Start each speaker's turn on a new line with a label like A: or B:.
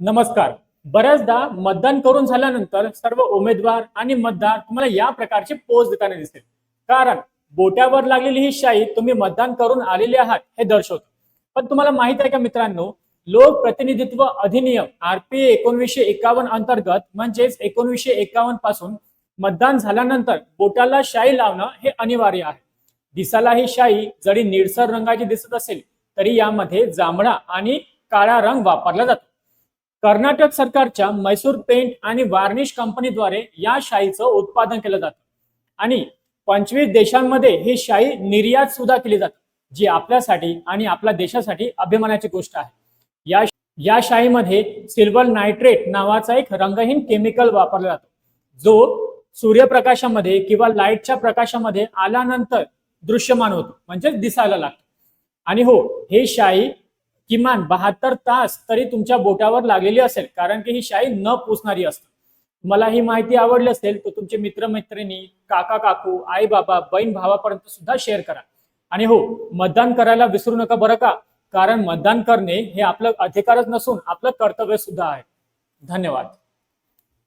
A: नमस्कार. बऱ्याचदा मतदान करून झाल्यानंतर सर्व उमेदवार आणि मतदार तुम्हाला या प्रकारचे पोस्ट देताना दिसतील. कारण बोट्यावर लागलेली ही शाही तुम्ही मतदान करून आलेले आहात हे दर्शवतो. पण तुम्हाला माहीत आहे का मित्रांनो लोक प्रतिनिधित्व अधिनियम आरपीए एकोणवीसशे एकावन्न अंतर्गत म्हणजेच एकोणवीसशे एकावन्नपासून मतदान झाल्यानंतर बोटाला शाई लावणं हे अनिवार्य आहे. दिसाला ही शाई जरी निळसर रंगाची दिसत असेल तरी यामध्ये जांभळा आणि काळा रंग वापरला जातो. कर्नाटक सरकारच्या मैसूर पेंट आणि वार्निश कंपनीद्वारे या शाईचं उत्पादन केलं जातं. आणि पंचवीस देशांमध्ये ही शाई निर्यात सुद्धा केली जाते जी आपल्यासाठी आणि आपल्या देशासाठी अभिमानाची गोष्ट आहे. या या शाईमध्ये सिल्वर नायट्रेट नावाचा एक रंगहीन केमिकल वापरला जातो जो सूर्यप्रकाशामध्ये किंवा लाईटच्या प्रकाशामध्ये आल्यानंतर दृश्यमान होतो म्हणजेच दिसायला लागतो. आणि हो हे शाई किमान बहात्तर तास तरी तुमच्या बोटावर लागलेली असेल कारण की ही शाई न पोचणारी असते. मला ही माहिती आवडली असेल तर तुमचे मित्रमैत्रिणी काका काकू आई बाबा बहीण भावापर्यंत सुद्धा शेअर करा. आणि हो मतदान करायला विसरू नका बरं का? कारण मतदान करणे हे आपलं अधिकारच नसून आपलं कर्तव्य सुद्धा आहे. धन्यवाद.